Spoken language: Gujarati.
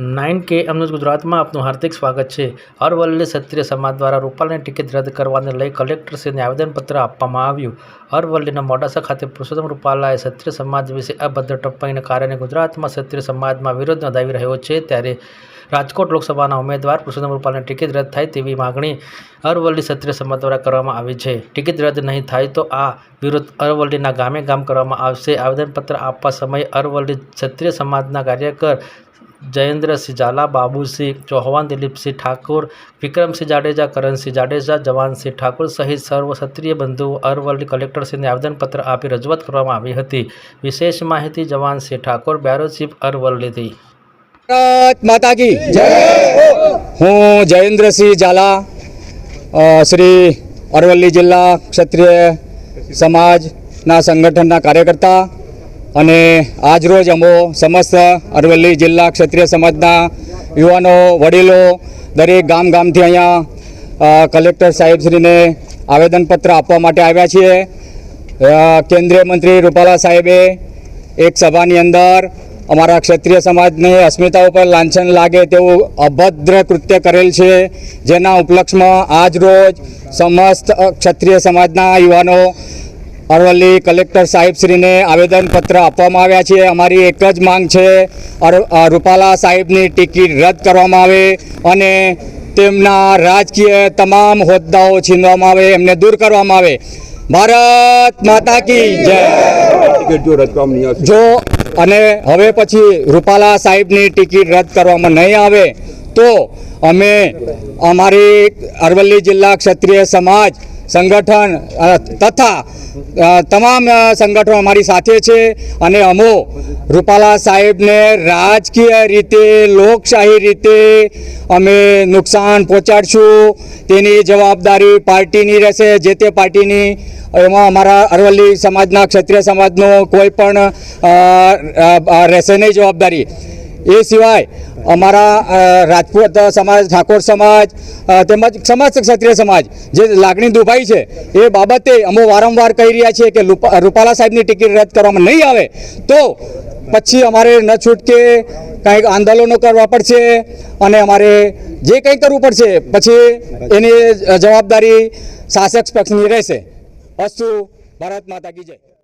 નાઇન કે એમનું ગુજરાતમાં આપનું હાર્દિક સ્વાગત છે. અરવલ્લી ક્ષત્રિય સમાજ દ્વારા રૂપાલની ટિકિટ રદ કરવાને લઈ કલેક્ટરશ્રીને આવેદનપત્ર આપવામાં આવ્યું. અરવલ્લીના મોડાસા ખાતે પુરુષોત્તમ રૂપાલાએ ક્ષત્રિય સમાજ વિશે અભદ્ર ટપ્પાઈને કારણે ગુજરાતમાં ક્ષત્રિય સમાજમાં વિરોધ નોંધાવી રહ્યો છે ત્યારે રાજકોટ લોકસભાના ઉમેદવાર પુરુષોત્તમ રૂપાલાની ટિકિટ રદ થાય તેવી માગણી અરવલ્લી ક્ષત્રિય સમાજ દ્વારા કરવામાં આવી છે. ટિકિટ રદ નહીં થાય તો આ વિરોધ અરવલ્લીના ગામે ગામ કરવામાં આવશે. આવેદનપત્ર આપવા સમયે અરવલ્લી ક્ષત્રિય સમાજના કાર્યકર જયેન્દ્રસિંહ ઝાલા બાબુસિંહ ચૌહાણ દિલીપસિંહ ઠાકોર વિક્રમસિંહ જાડેજા કરણસિંહ જાડેજા જવાનસિંહ ઠાકોર સહિત સર્વ ક્ષત્રિય બંધુઓ અરવલ્લી કલેક્ટરશ્રીને આવેદનપત્ર આપી રજૂઆત કરવામાં આવી હતી. વિશેષ માહિતી જવાનસિંહ ઠાકોર બ્યારો ચીફ અરવલ્લીથી માતાજી માતા કી હું જયેન્દ્રસિંહ ઝાલા શ્રી અરવલ્લી જિલ્લા ક્ષત્રિય સમાજના સંગઠનના કાર્યકર્તા અને આજરોજ અમો સમસ્ત અરવલ્લી જિલ્લા ક્ષત્રિય સમાજના યુવાનો, વડીલો દરેક ગામ ગામથી અહીંયા કલેક્ટર સાહેબશ્રીને આવેદનપત્ર આપવા માટે આવ્યા છીએ. કેન્દ્રીય મંત્રી રૂપાલા સાહેબે એક સભાની અંદર અમારા ક્ષત્રિય સમાજને અસ્મિતા ઉપર લાંછન લાગે તેવું અભદ્ર કૃત્ય કરેલ છે. જેના ઉપલક્ષમાં આજ રોજ સમસ્ત ક્ષત્રિય સમાજના યુવાનો અરવલ્લી કલેક્ટર સાહેબશ્રીને આવેદનપત્ર આપવામાં આવ્યા છે. અમારી એક જ માંગ છે રૂપાલા સાહેબની ટિકિટ રદ કરવામાં આવે અને તેમના રાજકીય તમામ હોદ્દાઓ છીનવામાં આવે એમને દૂર કરવામાં આવે. ભારત માતા કી જય. જો અને હવે પછી રૂપાલા સાહેબની ટિકિટ રદ કરવામાં નહીં આવે તો અમે અમારી અરવલ્લી જિલ્લા ક્ષત્રિય સમાજ સંગઠન તથા તમામ સંગઠનો અમારી સાથે છે અને અમો રૂપાલા સાહેબને રાજકીય રીતે, લોકશાહી રીતે અમે નુકસાન પહોંચાડશું. તેની જવાબદારી પાર્ટીની રહેશે. જે તે પાર્ટીની, એમાં અમારા અરવલ્લી સમાજના ક્ષત્રિય સમાજનો કોઈ પણ રહેશે નહીં જવાબદારી. એ સિવાય અમારા રાજપૂત સમાજ, ઠાકોર સમાજ તેમજ સમાજ ક્ષત્રિય સમાજ, જે લાગણી દુભાઈ છે, એ બાબતે અમે વારંવાર કહી રહ્યા છીએ કે રૂપા- રૂપાલા સાહેબની ટિકિટ રદ કરવામાં નહીં આવે. તો પછી અમારે ન છૂટકે કંઈક આંદોલનો કરવા પડશે અને અમારે જે કંઈ કરવું પડશે, પછી એની જવાબદારી શાસક પક્ષની રહેશે. અસ્તુ ભારત માતા કી જય.